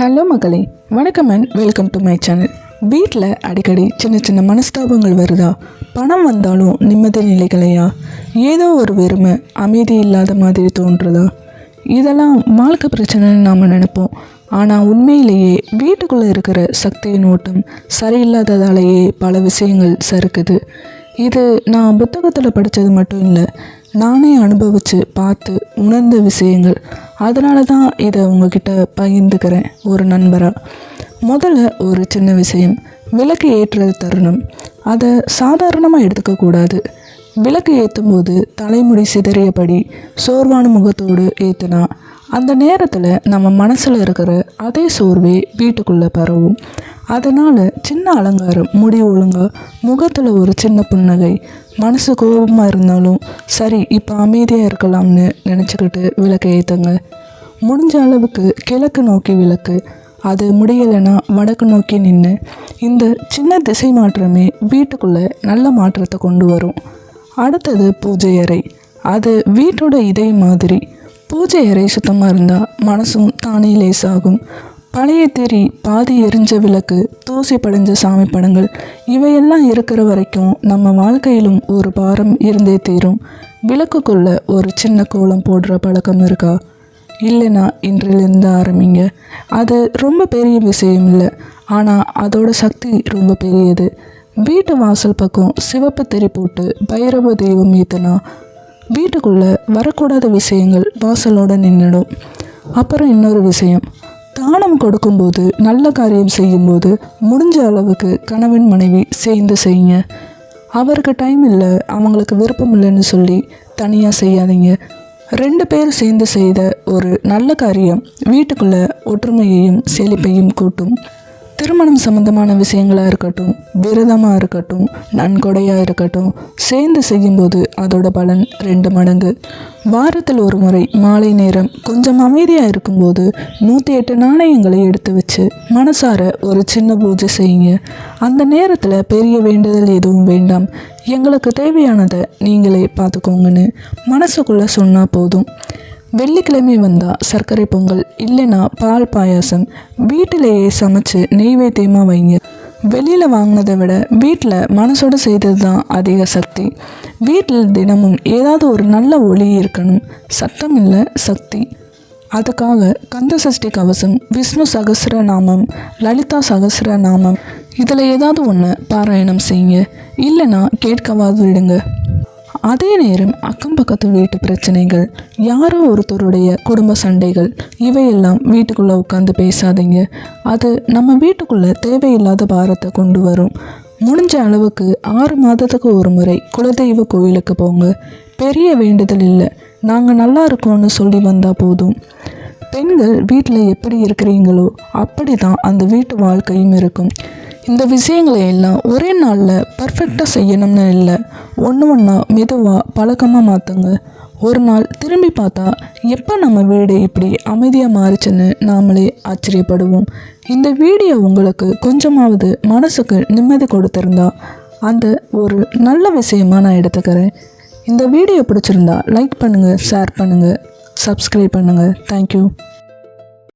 Hello மகளே வணக்கம் and welcome to my channel வீட்டில் அடிக்கடி சின்ன சின்ன மனஸ்தாபங்கள் வருதா? பணம் வந்தாலும் நிம்மதி நிலைகளையா? ஏதோ ஒரு வெறுமை அமைதி இல்லாத மாதிரி தோன்றுதா? இதெல்லாம் வாழ்க்கை பிரச்சனைன்னு நாம் நினைப்போம். ஆனால் உண்மையிலேயே வீட்டுக்குள்ளே இருக்கிற சக்தியின் ஓட்டம் சரியில்லாததாலேயே பல விஷயங்கள் சறுக்குது. இது நான் புத்தகத்தில் படித்தது மட்டும் இல்லை நானே அனுபவித்து பார்த்து உணர்ந்த விஷயங்கள். அதனால தான் இதை உங்ககிட்ட பகிர்ந்துக்கிறேன் ஒரு நண்பராக முதல்ல ஒரு சின்ன விஷயம். விளக்கு ஏற்றுறது தருணம். அதை சாதாரணமாக எடுத்துக்கக்கூடாது விளக்கு ஏற்றும் போது தலைமுடி சிதறியபடி சோர்வான முகத்தோடு ஏற்றுனா அந்த நேரத்தில் நம்ம மனசில் இருக்கிற அதே சோர்வே வீட்டுக்குள்ளே பரவும். அதனால் சின்ன அலங்காரம் முடி ஒழுங்கா முகத்தில் ஒரு சின்ன புன்னகை. மனசு கோபமாக இருந்தாலும் சரி இப்போ அமைதியாக இருக்கலாம்னு நினச்சிக்கிட்டு விளக்கை ஏற்றுங்க முடிஞ்ச அளவுக்கு கிழக்கு நோக்கி விளக்கு. அது முடியலைன்னா வடக்கு நோக்கி நின்று இந்த சின்ன திசை மாற்றமே வீட்டுக்குள்ளே நல்ல மாற்றத்தை கொண்டு வரும். அடுத்தது பூஜை அறை. அது வீட்டோட இதே மாதிரி. பூஜை அறை சுத்தமாக இருந்தால் மனசும் தானே லேசாகும். பழைய தெரி பாதி எரிஞ்ச விளக்கு தூசி படைஞ்ச சாமி படங்கள் இவையெல்லாம் இருக்கிற வரைக்கும் நம்ம வாழ்க்கையிலும் ஒரு பாரம் இருந்தே தீரும். விளக்குக்குள்ள ஒரு சின்ன கோலம் போடுற பழக்கம் இருக்கா? இல்லைனா இன்றிலிருந்து ஆரம்பிங்க. அது ரொம்ப பெரிய விஷயம் இல்லை. ஆனால் அதோட சக்தி ரொம்ப பெரியது. வீட்டு வாசல் பக்கம் சிவப்பு தெரி போட்டு பைரவ தெய்வம் ஏற்றுனா வீட்டுக்குள்ளே வரக்கூடாத விஷயங்கள் வாசலோடு நின்றுடும் அப்புறம் இன்னொரு விஷயம். தானம் கொடுக்கும்போது நல்ல காரியம் செய்யும்போது முடிஞ்ச அளவுக்கு கணவன் மனைவி சேர்ந்து செய்யுங்க. அவருக்கு டைம் இல்லை அவங்களுக்கு விருப்பம் இல்லைன்னு சொல்லி தனியாக செய்யாதீங்க. ரெண்டு பேர் சேர்ந்து செய்த ஒரு நல்ல காரியம் வீட்டுக்குள்ளே ஒற்றுமையையும் செழிப்பையும் கூட்டும். திருமணம் சம்பந்தமான விஷயங்களாக இருக்கட்டும் விரதமாக இருக்கட்டும் நன்கொடையாக இருக்கட்டும் சேர்ந்து செய்யும்போது அதோட பலன் ரெண்டு மடங்கு. வாரத்தில் ஒரு முறை மாலை நேரம் கொஞ்சம் அமைதியாக இருக்கும்போது நூற்றி எட்டு நாணயங்களை எடுத்து வச்சு மனசார ஒரு சின்ன பூஜை செய்யுங்க. அந்த நேரத்தில் பெரிய வேண்டுதல் எதுவும் வேண்டாம். எங்களுக்கு தேவையானதை நீங்களே பார்த்துக்கோங்கன்னு மனசுக்குள்ளே சொன்னால் போதும். வெள்ளிக்கிழமை வந்தால் சர்க்கரை பொங்கல் இல்லைன்னா பால் பாயாசம். வீட்டிலேயே சமைச்சு நெய்வேத்தியமாக வைங்க. வெளியில் வாங்கினதை விட வீட்டில் மனசோடு செய்தது தான் அதிக சக்தி. வீட்டில் தினமும் ஏதாவது ஒரு நல்ல ஒளி இருக்கணும். சத்தம் இல்லை சக்தி. அதுக்காக கந்த சஷ்டி கவசம் விஷ்ணு சகஸ்ர நாமம் லலிதா சகஸ்ர நாமம். இதில் ஏதாவது ஒன்று பாராயணம் செய்யுங்க. இல்லைன்னா கேட்கவாது விடுங்க. அதே நேரம் அக்கம் பக்கத்து வீட்டு பிரச்சனைகள் யாரோ ஒருத்தருடைய குடும்ப சண்டைகள் இவையெல்லாம் வீட்டுக்குள்ளே உட்காந்து பேசாதீங்க. அது நம்ம வீட்டுக்குள்ளே தேவையில்லாத பாரத்தை கொண்டு வரும். முடிஞ்ச அளவுக்கு ஆறு மாதத்துக்கு ஒரு முறை குலதெய்வ கோயிலுக்கு போங்க. பெரிய வேண்டுதல் இல்லை. நாங்கள் நல்லா இருக்கோம்னு சொல்லி வந்தால் போதும். பெண்கள் வீட்டில் எப்படி இருக்கிறீங்களோ அப்படி தான் அந்த வீட்டு வாழ்க்கையும் இருக்கும். இந்த விஷயங்களை எல்லாம் ஒரே நாளில் பர்ஃபெக்டாக செய்யணும்னு இல்லை. ஒன்று ஒன்றா மெதுவாக பழக்கமாக மாற்றுங்க ஒரு நாள் திரும்பி பார்த்தா எப்போ நம்ம வீடு இப்படி அமைதியாக மாறிச்சுன்னு நாமளே ஆச்சரியப்படுவோம். இந்த வீடியோ உங்களுக்கு கொஞ்சமாவது மனசுக்கு நிம்மதி கொடுத்துருந்தா அந்த ஒரு நல்ல விஷயமாக நான் எடுத்துக்கிறேன். இந்த வீடியோ பிடிச்சிருந்தா லைக் பண்ணுங்கள் ஷேர் பண்ணுங்கள் சப்ஸ்கிரைப் பண்ணுங்கள் தேங்க்யூ